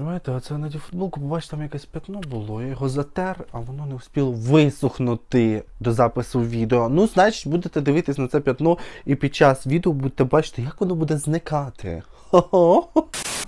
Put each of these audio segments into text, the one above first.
Знаєте, а це на футболку, побачите, там якесь пятно було, я його затер, а воно не встигло висохнути до запису відео. Ну, значить, будете дивитись на це пятно і під час відео будете бачити, як воно буде зникати. Хо-хо.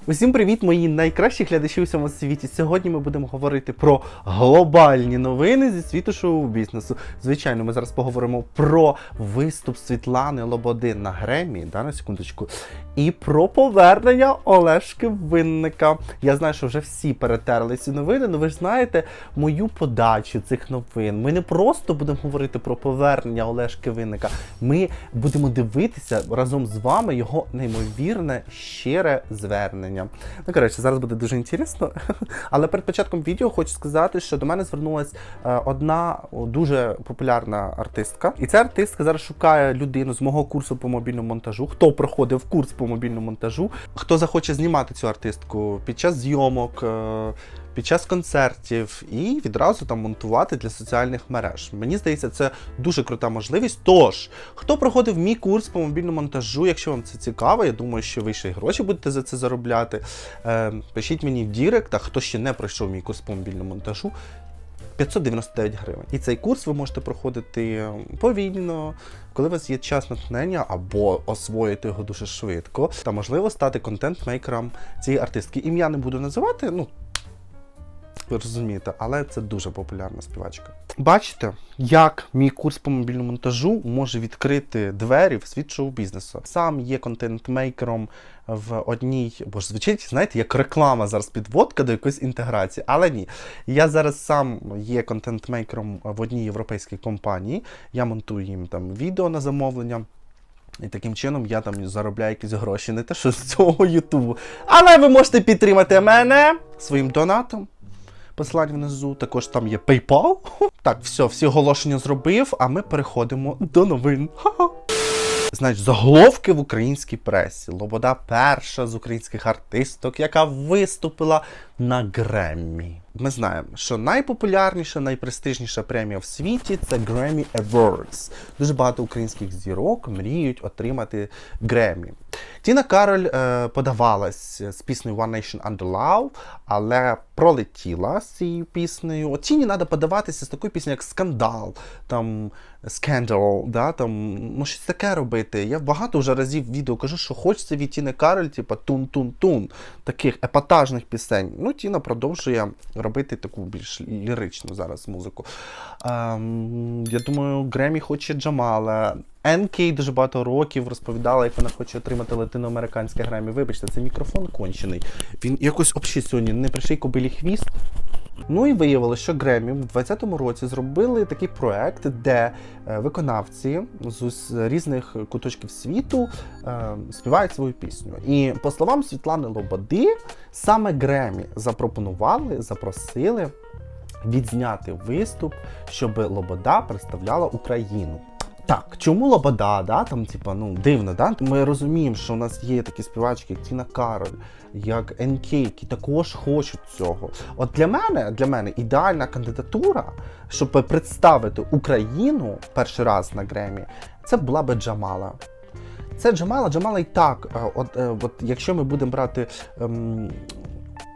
Усім привіт, мої найкращі глядачі у всьому світі. Сьогодні ми будемо говорити про глобальні новини зі світу шоу-бізнесу. Звичайно, ми зараз поговоримо про виступ Світлани Лободи на Гремі, да, на секундочку, і про повернення Олешки Винника. Я знаю, що вже всі перетерли ці новини, але ви ж знаєте мою подачу цих новин. Ми не просто будемо говорити про повернення Олешки Винника. Ми будемо дивитися разом з вами його неймовірне щире звернення. Ну, коротше, зараз буде дуже інтересно. Але перед початком відео хочу сказати, що до мене звернулася е, одна дуже популярна артистка. І ця артистка зараз шукає людину з мого курсу по мобільному монтажу. Хто проходив курс по мобільному монтажу, хто захоче знімати цю артистку під час зйомок. Під час концертів і відразу там монтувати для соціальних мереж. Мені здається, це дуже крута можливість. Тож, хто проходив мій курс по мобільному монтажу, якщо вам це цікаво, я думаю, що ви ще й гроші будете за це заробляти. Е, пишіть мені в Дірект, а хто ще не пройшов мій курс по мобільному монтажу. 599 гривень. І цей курс ви можете проходити повільно, коли у вас є час натхнення, або освоїти його дуже швидко, та можливо стати контент-мейкером цієї артистки. Ім'я не буду називати, ну. Розумієте, але це дуже популярна співачка. Бачите, як мій курс по мобільному монтажу може відкрити двері в світ шоу-бізнесу. Сам є контент-мейкером в одній, бо ж звучить, знаєте, як реклама зараз підводка до якоїсь інтеграції. Але ні. Я зараз сам є контент-мейкером в одній європейській компанії. Я монтую їм там відео на замовлення. І таким чином я там заробляю якісь гроші, не те, що з цього Ютубу. Але ви можете підтримати мене своїм донатом. Посилання внизу, також там є PayPal. Так, все, всі оголошення зробив, а ми переходимо до новин. Ха-ха. Значить, заголовки в українській пресі. Лобода перша з українських артисток, яка виступила на Греммі. Ми знаємо, що найпопулярніша, найпрестижніша премія в світі це Grammy Awards. Дуже багато українських зірок мріють отримати Греммі. Тіна Кароль е, подавалась з піснею One Nation Under Love, але пролетіла з цією піснею. Оціні треба подаватися з такою піснею, як Скандал, там Scandal, да, там, ну щось таке робити. Я багато вже разів відео кажу, що хочеться від Тіни Кароль, типа тун-тун-тун, таких епатажних пісень. Ну, Тіна продовжує робити таку більш ліричну зараз музику. Ем, я думаю, Гремі хоче Джамала. НК дуже багато років розповідала, як вона хоче отримати латиноамериканське Гремі. Вибачте, це мікрофон кончений. Він якось взагалі сьогодні не прийшли кобилі хвіст. Ну і виявилося, що Гремі в 2020 році зробили такий проект, де е, виконавці з різних куточків світу е, співають свою пісню. І по словам Світлани Лободи, саме Гремі запропонували, запросили відзняти виступ, щоб Лобода представляла Україну. Так, чому Лобода, да? Там, типа, ну, дивно, да? Ми розуміємо, що у нас є такі співачки, як Тіна Кароль, як НК, які також хочуть цього. От для мене, для мене ідеальна кандидатура, щоб представити Україну перший раз на Гремі, це була би Джамала. Це Джамала, Джамала і так. е, От, е, от якщо ми будемо брати ем,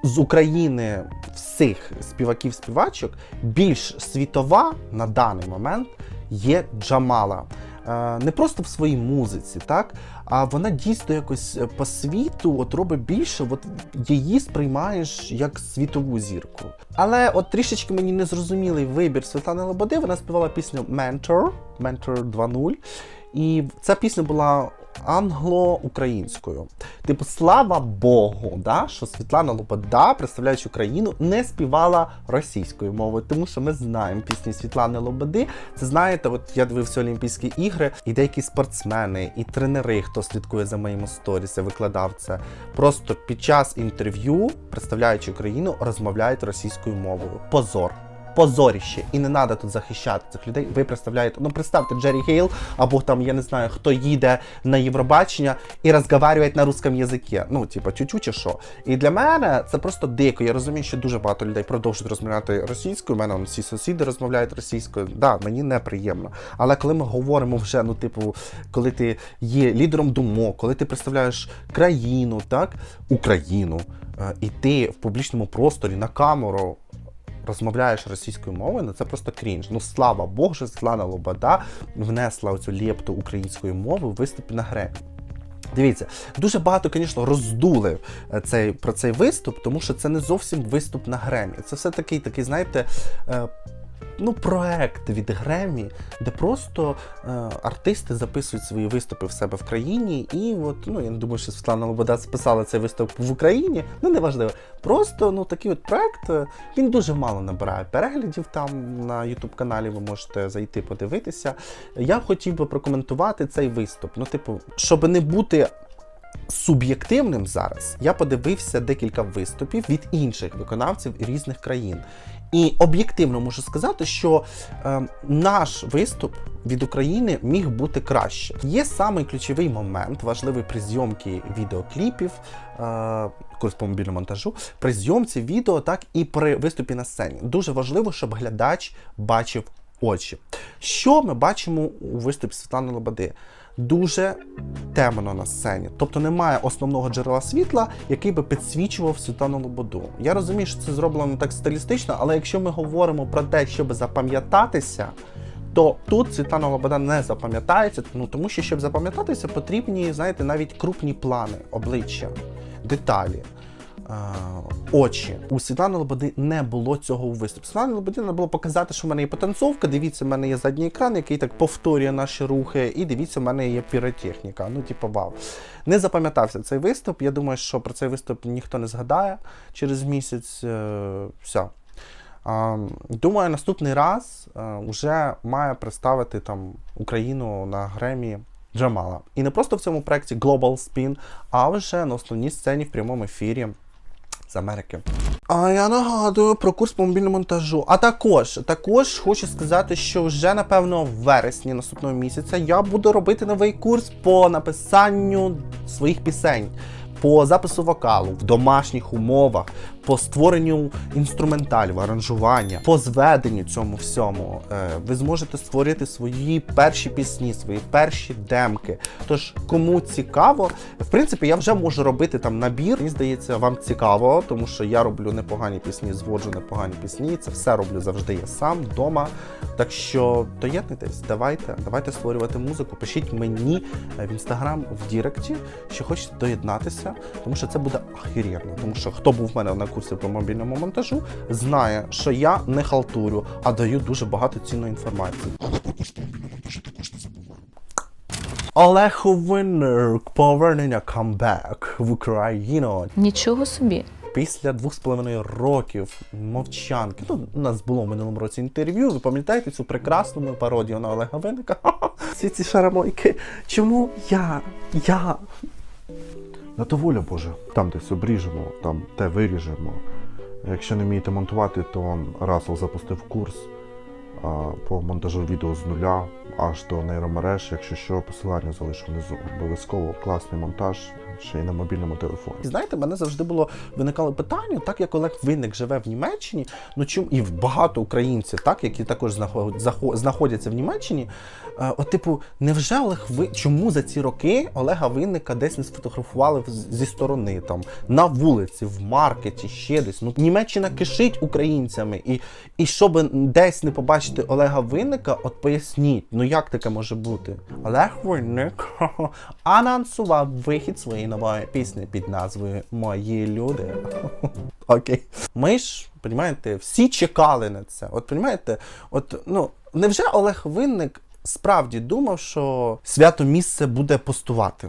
з України всіх співаків-співачок, більш світова на даний момент є Джамала. Е, Не просто в своїй музиці, так? А вона дійсно якось е, по світу от робить більше, от її сприймаєш як світову зірку. Але от трішечки мені незрозумілий вибір Світлани Лободи. Вона співала пісню Mentor, Mentor 2.0. І ця пісня була англо-українською. Типу, слава Богу, да, що Світлана Лобода, представляючи Україну, не співала російською мовою, тому що ми знаємо пісні Світлани Лободи. Це знаєте, от я дивився Олімпійські ігри, і деякі спортсмени, і тренери, хто слідкує за моїми сторіс, викладав це. Просто під час інтерв'ю, представляючи Україну, розмовляють російською мовою. Позор. Позоріще. І не треба тут захищати цих людей. Ви представляєте, ну представте Джері Гейл, або там, я не знаю, хто їде на Євробачення і розмовляє на русском язикі. Ну, типа, чуть-чуть чи що. І для мене це просто дико. Я розумію, що дуже багато людей продовжують розмовляти російською. У мене всі сусіди розмовляють російською. Да, мені неприємно. Але коли ми говоримо вже, ну, типу, коли ти є лідером думок, коли ти представляєш країну, так, Україну, е, і ти в публічному просторі на камеру розмовляєш російською мовою, ну це просто крінж. Ну слава Богу, що Світлана Лобода внесла оцю лепту української мови в виступ на Гремі. Дивіться, дуже багато, звісно, роздули е, цей, про цей виступ, тому що це не зовсім виступ на Гремі. Це все такий, такий, знаєте, е, ну, проект від Гремі, де просто е, артисти записують свої виступи в себе в країні. І от, ну, я не думаю, що Світлана Лобода списала цей виступ в Україні. Ну, неважливо. Просто ну, такий от проект, е, він дуже мало набирає переглядів там на YouTube каналі. Ви можете зайти подивитися. Я хотів би прокоментувати цей виступ. Ну, типу, щоб не бути суб'єктивним зараз, я подивився декілька виступів від інших виконавців різних країн. І об'єктивно можу сказати, що е, наш виступ від України міг бути краще. Є самий ключовий момент, важливий при зйомці відеокліпів, е, по мобільному монтажу, при зйомці відео, так і при виступі на сцені. Дуже важливо, щоб глядач бачив очі. Що ми бачимо у виступі Світлани Лободи? Дуже темно на сцені, тобто немає основного джерела світла, який би підсвічував Світлану Лободу. Я розумію, що це зроблено так стилістично, але якщо ми говоримо про те, щоб запам'ятатися, то тут Світлана Лобода не запам'ятається, ну тому що щоб запам'ятатися, потрібні, знаєте, навіть крупні плани, обличчя, деталі. Е, Очі у Світлани Лободи не було цього у виступі. Світлані Лободі треба було показати, що в мене є потанцовка. Дивіться, в мене є задній екран, який так повторює наші рухи. І дивіться, в мене є піротехніка. Ну, типу, вау. Не запам'ятався цей виступ. Я думаю, що про цей виступ ніхто не згадає через місяць. Е, Все. Думаю, наступний раз е, вже має представити там Україну на Гремі Джамала. І не просто в цьому проєкті Global Spin, а вже на основній сцені в прямому ефірі з Америки. А я нагадую про курс по мобільному монтажу. А також, також хочу сказати, що вже напевно в вересні наступного місяця я буду робити новий курс по написанню своїх пісень. По запису вокалу в домашніх умовах, по створенню інструменталів, аранжування, по зведенню цьому всьому. Е, ви зможете створити свої перші пісні, свої перші демки. Тож, кому цікаво, в принципі, я вже можу робити там набір. Мені здається, вам цікаво, тому що я роблю непогані пісні, зводжу непогані пісні. Це все роблю завжди я сам вдома. Так що доєднуйтесь, давайте, давайте створювати музику. Пишіть мені е, в інстаграм в Діректі, що хочете доєднатися, тому що це буде ахірєрно. Тому що хто був в мене на курсі по мобільному монтажу, знає, що я не халтурю, а даю дуже багато цінної інформації. Олег Винник, повернення камбек в Україну Нічого собі. після двох з половиною років мовчанки. Ну, у нас було в минулому році інтерв'ю. Ви пам'ятаєте цю прекрасну пародію на Олега Винника? Всі ці шарамойки. Чому я? Я. На то воля Божа. Там десь обріжемо, там те виріжемо. Якщо не вмієте монтувати, то Расел запустив курс по монтажу відео з нуля аж до нейромереж. Якщо що, посилання залишу внизу. Обов'язково класний монтаж й на мобільному телефоні. І знаєте, мене завжди було виникало питання, так як Олег Винник живе в Німеччині, ну чому і багато українців, так які також знаходяться в Німеччині. Е, от, типу, невже Олег Ви... чому за ці роки Олега Винника десь не сфотографували зі сторони, там на вулиці, в маркеті, ще десь? Ну Німеччина кишить українцями, і, і щоб десь не побачити Олега Винника, от поясніть, ну як таке може бути? Олег Винник анонсував вихід своєї нової пісні під назвою Мої люди. Окей. Ми ж, розумієте, всі чекали на це. От розумієте, от ну невже Олег Винник справді думав, що свято місце буде постувати?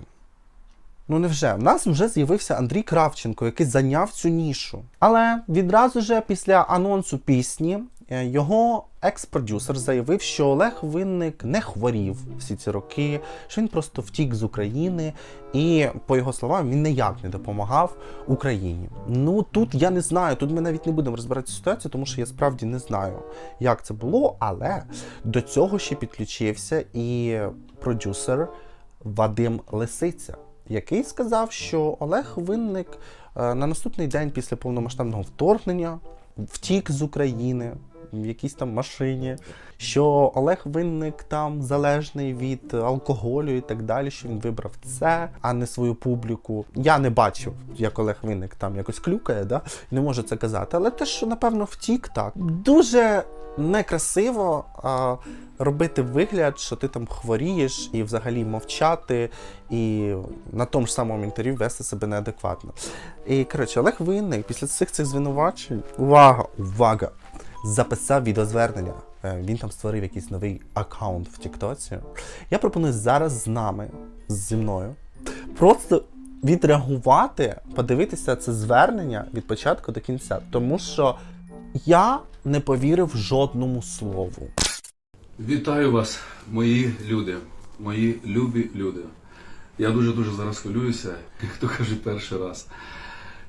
Ну невже? В нас вже з'явився Андрій Кравченко, який зайняв цю нішу. Але відразу же після анонсу пісні його екс-продюсер заявив, що Олег Винник не хворів всі ці роки, що він просто втік з України, і, по його словам, він ніяк не допомагав Україні. Ну тут я не знаю, тут ми навіть не будемо розбирати ситуацію, тому що я справді не знаю, як це було, але до цього ще підключився і продюсер Вадим Лисиця, який сказав, що Олег Винник е, на наступний день після повномасштабного вторгнення втік з України в якійсь там машині, що Олег Винник там залежний від алкоголю і так далі, що він вибрав це, а не свою публіку. Я не бачив, як Олег Винник там якось клюкає, да? не можу це казати. Але те, що напевно втік, так дуже некрасиво а, робити вигляд, що ти там хворієш, і взагалі мовчати, і на тому ж самому інтерв'ю вести себе неадекватно. І коротше, Олег Винник після всіх цих звинувачень, увага, увага! Записав відеозвернення. Е, Він там створив якийсь новий аккаунт в Тіктоці. Я пропоную зараз з нами, зі мною, просто відреагувати, подивитися це звернення від початку до кінця. Тому що я не повірив жодному слову. Вітаю вас, мої люди, мої любі люди. Я дуже-дуже зараз хвилююся, хто каже перший раз.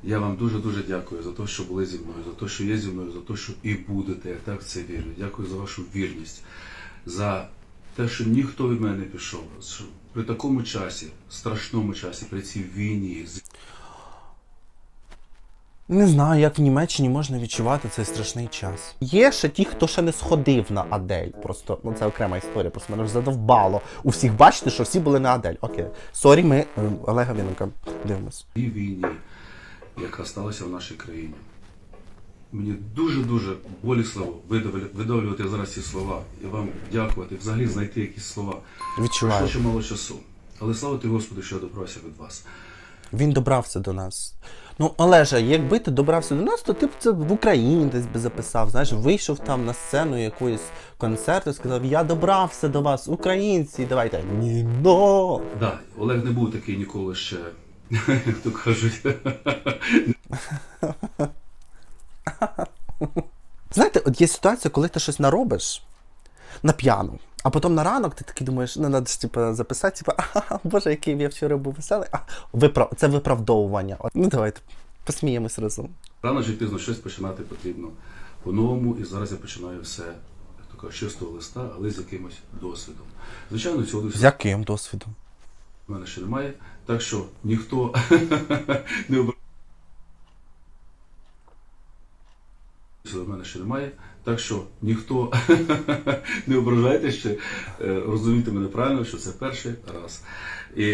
Я вам дуже-дуже дякую за те, що були зі мною, за те, що є зі мною, за те, що і будете. Я так в це вірю. Дякую за вашу вірність, за те, що ніхто від мене не пішов. При такому часі, страшному часі, при цій війні, Не знаю, як в Німеччині можна відчувати цей страшний час. Є ще ті, хто ще не сходив на Адель. Просто ну це окрема історія. Просто мене вже задовбало. У всіх бачите, що всі були на Адель. Окей. Сорі, ми е, Олега Вінника дивимось. цій війні, яка сталася в нашій країні. Мені дуже-дуже видавлю- видавлювати зараз ці слова і вам дякувати, взагалі знайти якісь слова. Відчуваю. Пройшло ще мало часу. Але слава ти Господу, що я добрався від вас. Він добрався до нас. Ну, Олеже, якби ти добрався до нас, то ти б це в Україні десь би записав. Знаєш, вийшов там на сцену якоїсь концерту сказав: Я добрався до вас, українці, давайте. Ні, но. Да, Олег не був такий ніколи ще, як то кажуть. Знаєте, от є ситуація, коли ти щось наробиш на п'яну, а потім на ранок ти такий думаєш, ну треба ж типу, записати, типу, а, боже, який я вчора був веселий. А, виправ... Це виправдовування. От, ну давайте посміємось разом. Рано чи пізно щось починати потрібно по-новому, і зараз я починаю все, з чистого листа, але з якимось досвідом. Звичайно, цього З яким досвідом? в мене ще немає, так що ніхто не ображається. В мене ще немає, так що ніхто не ображайте ще, е, розумійте мене правильно, що це перший раз. І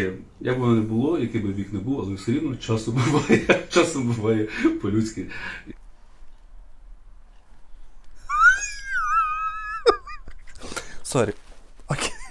як би воно не було, який би вік не був, але все рівно часом буває, часом буває по-людськи. Сорі. Окей.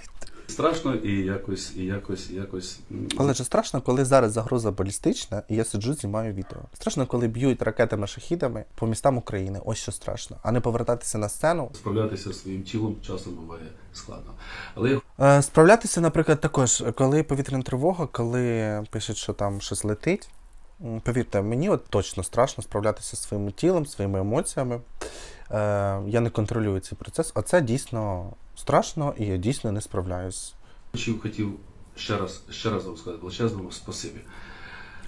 Страшно і якось, і якось, і якось. Але ж страшно, коли зараз загроза балістична, і я сиджу, знімаю відео. Страшно, коли б'ють ракетами шахідами по містам України. Ось що страшно. А не повертатися на сцену. Справлятися своїм тілом часом буває складно. Але Е, справлятися, наприклад, також, коли повітряна тривога, коли пишуть, що там щось летить. Повірте, мені от точно страшно справлятися зі своїм тілом, своїми емоціями. Е, я не контролюю цей процес, а це дійсно страшно, і я дійсно не справляюсь. хотів, хотів ще раз, ще раз вам сказати величезне вам спасибі.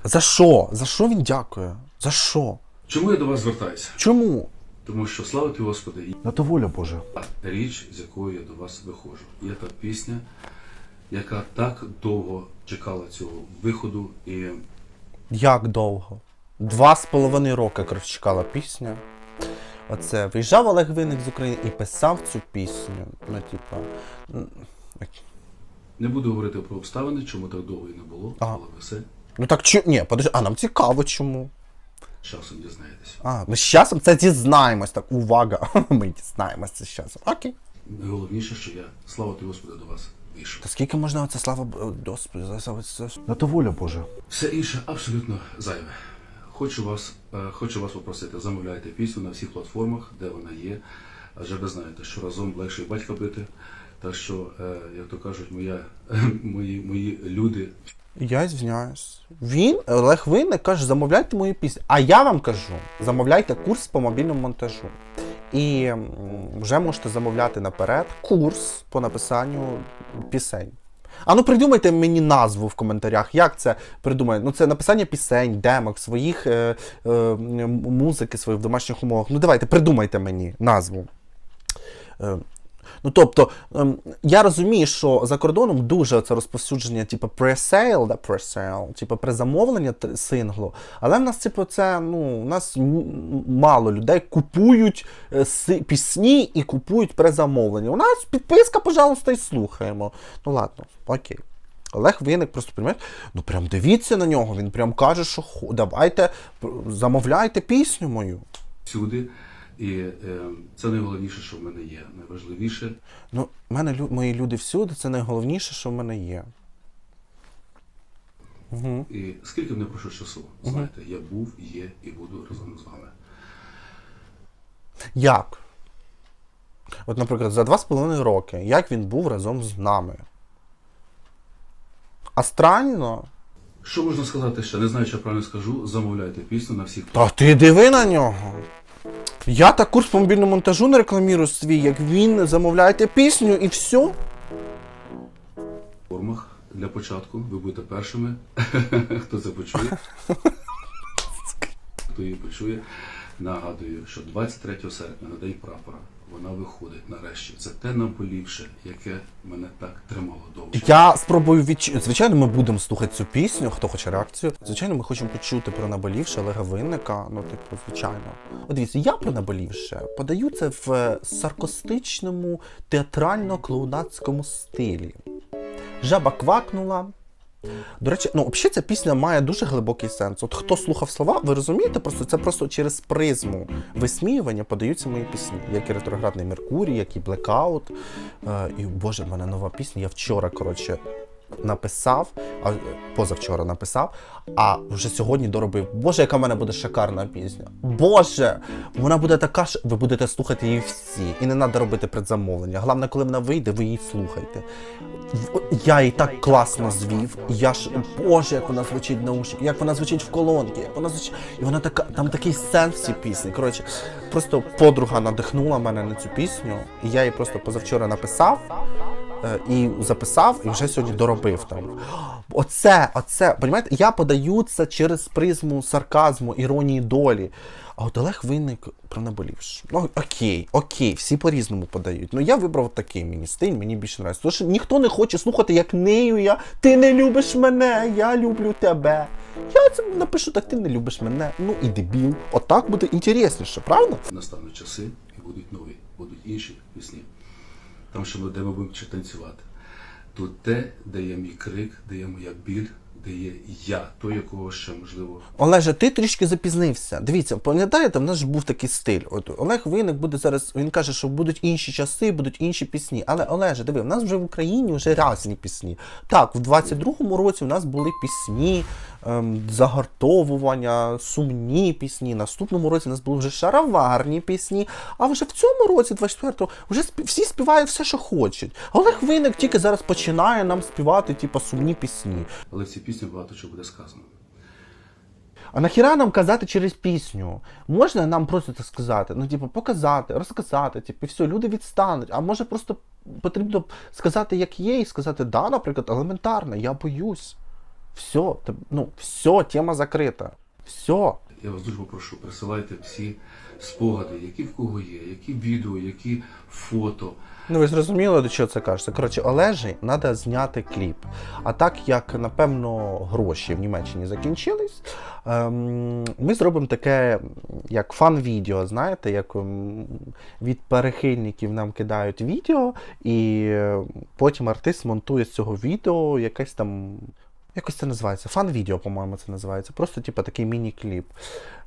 За що? За що він дякує? За що? Чому я до вас звертаюся? Чому? Тому що слава ти Господи, На то воля Божа. річ, з якою я до вас виходжу. Є та пісня, яка так довго чекала цього виходу, і Як довго? Два з половиною роки чекала пісня. Оце виїжджав Олег Винник з України і писав цю пісню. Ну, типа. не буду говорити про обставини, чому так довго і не було, Ага. але все Ну так чи. Ні, подожди, а нам цікаво чому. часом дізнаєтесь. А, ми з часом це дізнаємось. Так, увага. Ми дізнаємось це з часом. Окей. Найголовніше, що я, слава ти Господи, до вас вийшов. Та скільки можна оце слава Б- Господи, за за- за- На то воля Божа. Все інше абсолютно зайве. Хочу вас, е, хочу вас попросити, замовляйте пісню на всіх платформах, де вона є. Адже ви знаєте, що разом легше батька бити. Так що, е, як то кажуть, моя, мої, мої люди Я звиняюсь. Він, Олег Винник, каже, замовляйте мою пісню. А я вам кажу, замовляйте курс по мобільному монтажу. і вже можете замовляти наперед курс по написанню пісень. А ну придумайте мені назву в коментарях. Як це придумає? Ну це написання пісень, демок, своїх е, е, музики своїх в домашніх умовах. Ну давайте, придумайте мені назву. Е, Ну, тобто, ем, я розумію, що за кордоном дуже це розповсюдження, типу, pre-sale, да, pre-sale, типу, презамовлення синглу. Але в нас, типу, це, ну, у нас мало людей купують е, пісні і купують презамовлення. У нас підписка, пожалуйста, і слухаємо. Ну ладно, окей. Олег Винник просто приймає, ну прям дивіться на нього, він прям каже, що давайте замовляйте пісню мою. всюди. І е, це найголовніше, що в мене є. Найважливіше Ну, в мене лю- мої люди всюди, це найголовніше, що в мене є. Угу. І скільки б не пройшло часу, знаєте, я був, є і буду разом з вами. Як? От, наприклад, за два з половиною роки, як він був разом з нами? Астрально? Що можна сказати ще? Не знаю, що я правильно скажу. Замовляйте пісню на всіх Та ти диви на нього. Я так курс по мобільному монтажу не рекламірую свій, як він замовляєте пісню і все. Формах Для початку ви будете першими, хто це почує. Хто її почує. Нагадую, що 23 серпня на День прапора вона виходить нарешті. Це те наболівше, яке мене так тримало довго. Я спробую відчути. Звичайно, ми будемо слухати цю пісню, хто хоче реакцію. Звичайно, ми хочемо почути про наболівше Олега Винника. Ну, типу, звичайно. От дивіться, я про наболівше подаю це в е, саркастичному театрально-клоунацькому стилі. Жаба квакнула. До речі, ну взагалі ця пісня має дуже глибокий сенс. От хто слухав слова, ви розумієте, просто це просто через призму висміювання подаються мої пісні, як і ретроградний Меркурій, як і Блекаут. Е, і Боже, в мене нова пісня. Я вчора, коротше, написав, а позавчора написав, а вже сьогодні доробив. Боже, яка в мене буде шикарна пісня. Боже! Вона буде така ж. Ви будете слухати її всі. І не треба робити предзамовлення. Головне, коли вона вийде, ви її слухайте. Я її так класно звів. Я ж Боже, як вона звучить в наушниках, як вона звучить в колонці, як вона звучить. І вона така, там такий сенс в пісні. Коротше, просто подруга надихнула мене на цю пісню, і я її просто позавчора написав. Е, І записав, і вже сьогодні доробив там. Оце, оце, понімаєте, я подаю це через призму сарказму, іронії долі. А от Олег Винник про наболівш. Ну окей, окей, всі по-різному подають. Ну я вибрав такий мені стиль, мені більше нравиться. Тому що ніхто не хоче слухати, як нею я. Ти не любиш мене, я люблю тебе. Я це напишу, так ти не любиш мене. Ну і дебіл. Отак буде інтересніше, правда? Настануть часи і будуть нові, будуть інші пісні. Там, що ми, де ми будемо танцювати. Тут те, де є мій крик, де є моя біль, де є я, той, якого ще можливо Олеже, ти трішки запізнився. Дивіться, пам'ятаєте, в нас ж був такий стиль. От Олег Винник буде зараз. Він каже, що будуть інші часи, будуть інші пісні. Але Олеже, диви, в нас вже в Україні вже різні пісні. Так, в 22-му році у нас були пісні, ем, загартовування, сумні пісні. Наступному році у нас були вже шароварні пісні. А вже в цьому році, 24-го, вже спі- всі співають все, що хочуть. Олег Винник тільки зараз починає нам співати, типу, сумні пісні. Але в цій пісні багато чого буде сказано. А нахіра нам казати через пісню? Можна нам просто так сказати? Ну, типу, показати, розказати, типу, все, люди відстануть. А може просто потрібно сказати, як є, і сказати, да, наприклад, елементарно, я боюсь. Все, ну, все, тема закрита. Все. Я вас дуже попрошу, присилайте всі спогади, які в кого є, які відео, які фото. Ну, ви зрозуміли, до чого це кажеться. Коротше, Олежі треба зняти кліп. А так як, напевно, гроші в Німеччині закінчились, ем, ми зробимо таке, як фан-відео, знаєте, як ем, від перехильників нам кидають відео, і е, потім артист монтує з цього відео якесь там. Якось це називається. Фан-відео, по-моєму, це називається. Просто, типу, такий міні-кліп.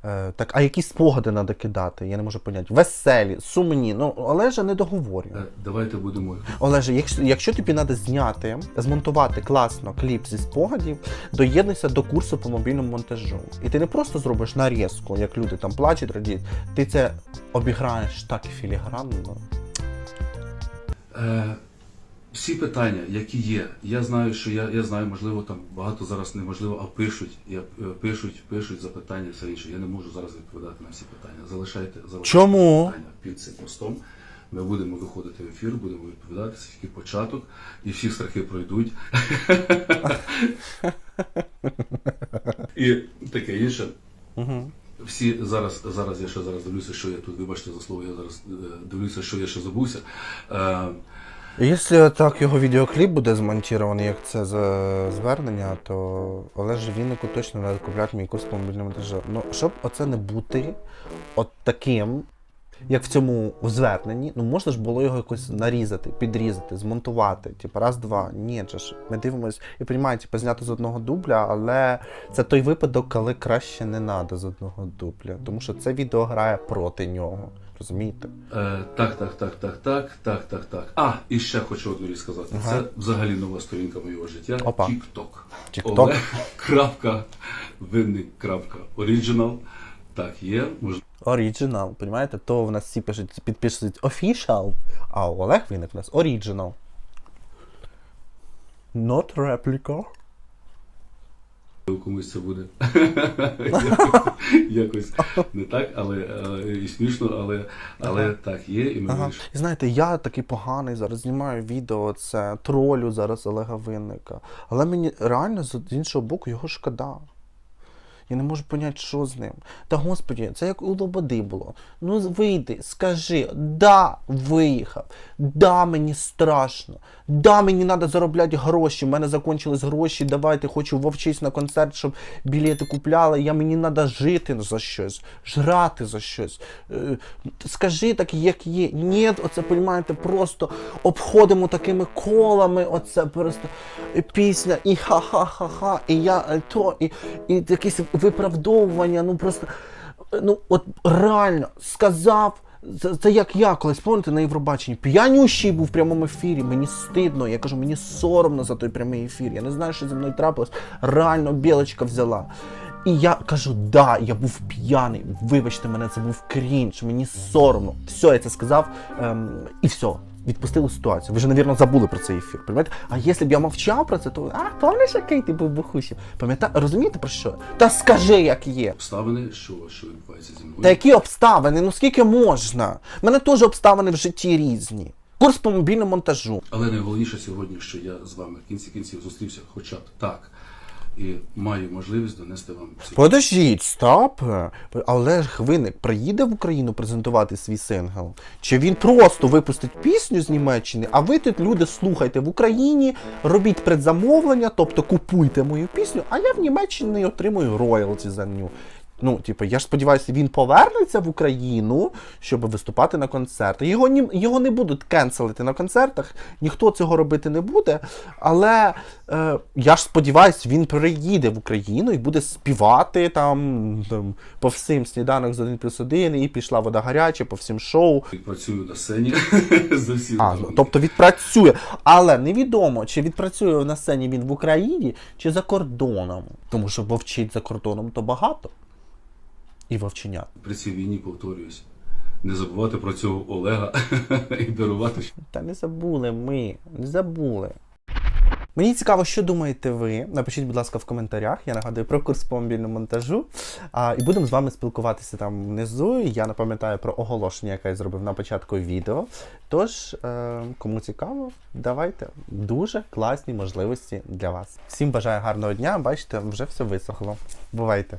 Е, так, а які спогади треба кидати? Я не можу поняти. Веселі, сумні. Ну, Олежа не договорює. Е, Давайте будемо Олеже, якщо, якщо тобі треба зняти, змонтувати класно кліп зі спогадів, доєднуйся до курсу по мобільному монтажу. І ти не просто зробиш нарізку, як люди там плачуть, радіють. Ти це обіграєш так філігранно. Е, всі питання, які є, я знаю, що я, я знаю, можливо, там багато зараз неможливо, а пишуть, я, е, пишуть, пишуть запитання, все інше. Я не можу зараз відповідати на всі питання. Залишайте, залишайте Чому? питання під цим постом. Ми будемо виходити в ефір, будемо відповідати, це тільки початок, і всі страхи пройдуть. і таке інше. Всі зараз, зараз я ще зараз дивлюся, що я тут, вибачте за слово, я зараз е, дивлюся, що я ще забувся. Е, Якщо так його відеокліп буде змонтований, як це за звернення, то Олежі Віннику точно треба купляти мій курс по мобільному монтажу. Ну, щоб оце не бути от таким, як в цьому зверненні, ну можна ж було його якось нарізати, підрізати, змонтувати. Типу, раз-два. Ні, це ж ми дивимось і приймаємо, типу, знято з одного дубля, але це той випадок, коли краще не треба з одного дубля. Тому що це відео грає проти нього. Розумієте? Е, Так, так, так, так, так, так, так, так. А, і ще хочу одну річ сказати. Ага. Це взагалі нова сторінка моєго життя. Опа. Тік-ток. Тік-ток. Крапка. Винник. Крапка. Оріджинал. Так, є. Можна. Оріджинал, розумієте? То в нас всі пишуть, підписують офішал, а у Олег Вінник у нас оріджинал. Not replica. Комусь це буде якось, не так, але е, і смішно, але, але так є, і ми. І знаєте, я такий поганий зараз знімаю відео, це тролю зараз Олега Винника. Але мені реально з іншого боку його шкода. Я не можу поняти, що з ним. Та господі, це як у Лободи було. Ну вийди, скажи, да, виїхав, да, мені страшно, да, мені треба заробляти гроші, в мене закончились гроші, давайте хочу вовчись на концерт, щоб білети купляли, я мені треба жити за щось, жрати за щось. Е, скажи так, як є. Ні, оце, понімаєте, просто обходимо такими колами, оце просто пісня, і ха-ха-ха-ха, і я е, то, і, і якісь виправдовування, ну просто, ну от реально сказав. Це, це як я колись пам'ятаєте на Євробаченні. П'янющий був в прямому ефірі. Мені стидно. Я кажу, мені соромно за той прямий ефір. Я не знаю, що зі мною трапилось. Реально білочка взяла. І я кажу, да, я був п'яний. Вибачте мене, це був крінж, мені соромно. Все, я це сказав, ем, і все. Відпустили ситуацію. Ви ж, навірно, забули про цей ефір. Пам'ятаєте? А якщо б я мовчав про це, то а пам'ятаєш, який ти був бухусів? Пам'ятаєте, розумієте про що? Та скажи, як є. обставини, що, що відбувається зі мною. Та які обставини? Ну скільки можна? У мене теж обставини в житті різні. Курс по мобільному монтажу. Але найголовніше сьогодні, що я з вами в кінці кінців зустрівся хоча б так. І маю можливість донести вам цю Подождіть, стоп. Але ж Хвиник приїде в Україну презентувати свій сингл? Чи він просто випустить пісню з Німеччини, а ви тут люди слухайте в Україні, робіть предзамовлення, тобто купуйте мою пісню, а я в Німеччині отримую роялті за ню. Ну, типу, я ж сподіваюся, він повернеться в Україну, щоб виступати на концерти. Його ні, його не будуть кенселити на концертах, ніхто цього робити не буде. Але е, я ж сподіваюся, він приїде в Україну і буде співати там, там по всім сніданок з 1 плюс 1, і пішла вода гаряча, по всім шоу. працюю на сцені за всі А, тобто відпрацює. Але невідомо, чи відпрацює на сцені він в Україні, чи за кордоном. Тому що вовчить за кордоном то багато. І вовченят. при цій війні повторююсь. Не забувати про цього Олега і дарувати Та не забули ми, не забули. Мені цікаво, що думаєте ви. Напишіть, будь ласка, в коментарях. Я нагадую про курс по мобільному монтажу. А, і будемо з вами спілкуватися там внизу. Я напам'ятаю про оголошення, яке я зробив на початку відео. Тож, е, кому цікаво, давайте. Дуже класні можливості для вас. Всім бажаю гарного дня. Бачите, вже все висохло. Бувайте!